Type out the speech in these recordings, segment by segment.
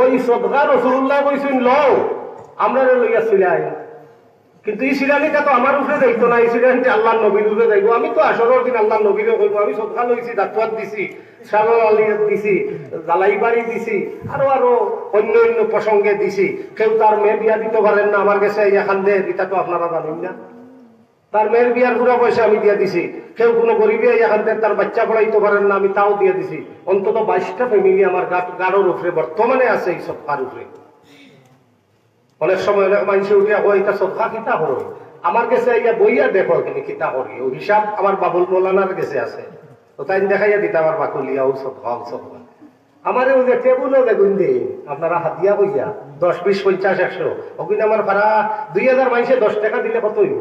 ওই সদকা রসুল্লাহ কইছেন, লও, আমরা লইয়া ছিলাই কিন্তু এই সিরানিটা তো আমার উপরে যাইতো না, এই সিরানিটা আল্লাহ নবীর উপরে যাইব। আমি তো আসরের দিন আল্লাহ নবীরে কইব, আমি সদকা লইছি, দাতুয়াত দিছি, সাগর আলিয়াত দিছি, জালাইবাড়ি দিছি, আরও আরও অন্য অন্য প্রসঙ্গে দিছি। কেউ তার মেয়ে বিয়া দিতে পারেন না, আমার কাছে এখান দে এটা তো আপনারা জানেন না। তার মেয়ের বিয়ার পুরো পয়সা আমি দিয়ে দিছি। কেউ কোনো গরিবে এখান থেকে তার বাচ্চা পড়াইতে পারেন না, আমি তাও দিয়ে দিছি। অন্তত বাইশটা ফ্যামিলি আমার গাড়োর উপরে, বর্তমানে আছে এই সৎকার উপরে। অনেক সময় অনেক মানুষ উঠিয়া কয়, এটা সৎকা কিতা করো আমার কাছে ইয়া বইয়া দেখো তুমি কিতা করি ও হিসাব আমার বাবুল মৌলানার কাছে আছে। তো তাই দেখাইয়া দিতে আমার বাকুলিয়া, ও সৎকা ও সৎকা আমার ওই যে টেবুলও দেখুন দিন আপনারা হাতিয়া কইয়া দশ, বিশ, পঞ্চাশ, একশো। ওখানে আমার ভাড়া দুই হাজার মানুষে দশ টাকা দিলে কত হইব?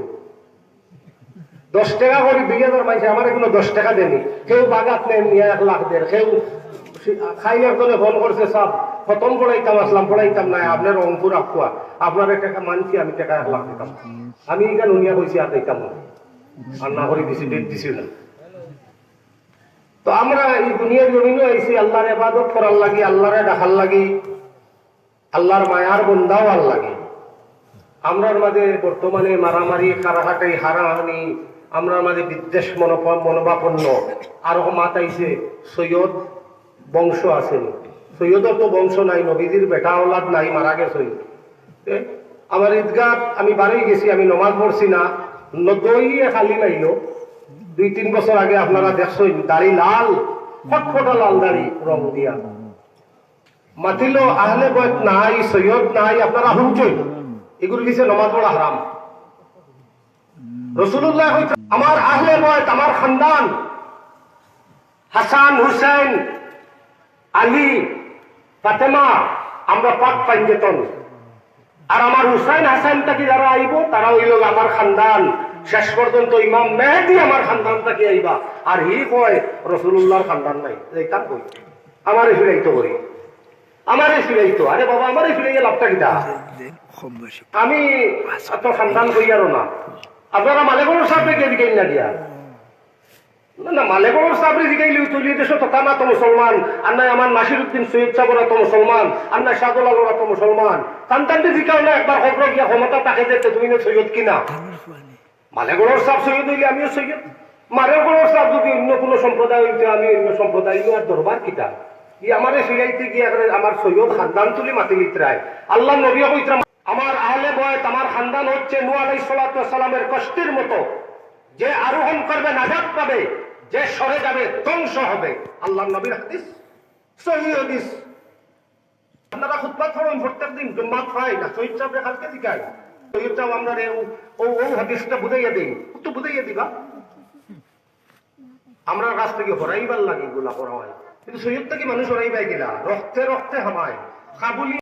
দশ টাকা করে দুই হাজার আমার এগুলো দশ টাকা দেনি কেউ বাগাত নেন এক লাখ দেন কেউ খাইলে একজনে ফোন করছে, সব, প্রথম পড়াইতাম, আসলাম, পড়াইতাম না আপনার অঙ্কুর আকুয়া আপনার টাকা মানছি, আমি টাকা এক লাখ দিতাম। আমি এখানে উনিয়া কইছি, আর দিতাম আর না করে দিছি ডেট দিছি না। তো আমরা এই দুনিয়ার জমিনও আইছি, আল্লাহর এবাদত করার লাগি, আল্লাহরে ডাকার লাগি, আল্লাহর মায়ার বন্ধাও আর লাগে। আমরার মাঝে বর্তমানে মারামারি কারাহাটি হারাহানি আমরার মাঝে বিদ্বেষ মনোপ- মনোভাপন্ন আরও মাতাইছে সৈয়দ বংশ আছেন সৈয়দর তো বংশ নাই, নবীজির বেটা ওলাদ নাই, মারা গেছে। আমার ঈদগাহ আমি বাড়ি গেছি, আমি নমাজ পড়ছি না। নদইয়ে খালি নাইলো দুই, তিন বছর আগে আপনারা দেখছেন, দাড়ি লাল ফটফটা লাল দাড়ি, রং দিয়া। মাতিল আহলে বয়ত নাই, সৈয়দ নাই, আপনারা শুনছেন? এগুলো দিছে নমাজ পড়া হারাম। রসুল্লাহ আমার আহলে বয়ত আমার খানদান হাসান হুসেন আলী ফাতেমা আমরা পাক আর আমার হুসাইন হাসান যারা আইব? তারা হইল আমার খানদান। শেষ পর্যন্ত ইমাম মেহেদি আমার খানদান তাকে আইবা? আর হি কয় রসুল্লাহর খানদান নাই। এইটার কই? আমারে ফিরাইতো করি আমারে ফিরাইতো আরে বাবা আমারে ফিরাইয়া লাভটা কিটা? আমি এত খানদান আরও না। আপনারা মালেগড়ের সাহেবকে কে দিকে না দিয়া? না মালেগড়ের তুলি দেশ তথা না তো মুসলমান আর নাই আমার উদ্দিন সৈয়দ সাহেবরা তো মুসলমান আর নাই সাদুল আলোরা তো মুসলমান দিকাও না একবার গিয়া ক্ষমতা তাকে তুমি না সৈয়দ কিনা? মালেগড়ের সাহেব সৈয়দ হইলে আমিও সৈয়দ মালেগড়ের সাহেব যদি অন্য কোনো সম্প্রদায় হইতে আমি অন্য সম্প্রদায় আর দরবার কিতা? ই আমারে ফিরাইতে গিয়ে আমার সৈয়দ খানদান তুলি মাতি আল্লাহ নবী কইতরা আমার আহলে বয়ত, আমার খানদান হচ্ছে আলাইহিস সালাতু সালামের কষ্টের মতো। যে আরোহণ করবে, নাজাত পাবে, যে সরে যাবে, ধ্বংস হবে। আল্লাহ নবীর হাদিস হাদিস। আপনারা খুতবা প্রত্যেক দিন না, শহীদ সাহেব শহীদ সাহেব আমরা ও- ও হাদিসটা বুঝাইয়া তো বুঝাইয়া দিবা? আমরা কাছ থেকে হরাইবার লাগে গুলা করা হয় কিন্তু শহীদ থেকে মানুষ হরাইবাই গেলা। রক্তে রক্তে হামায়। কাবুলি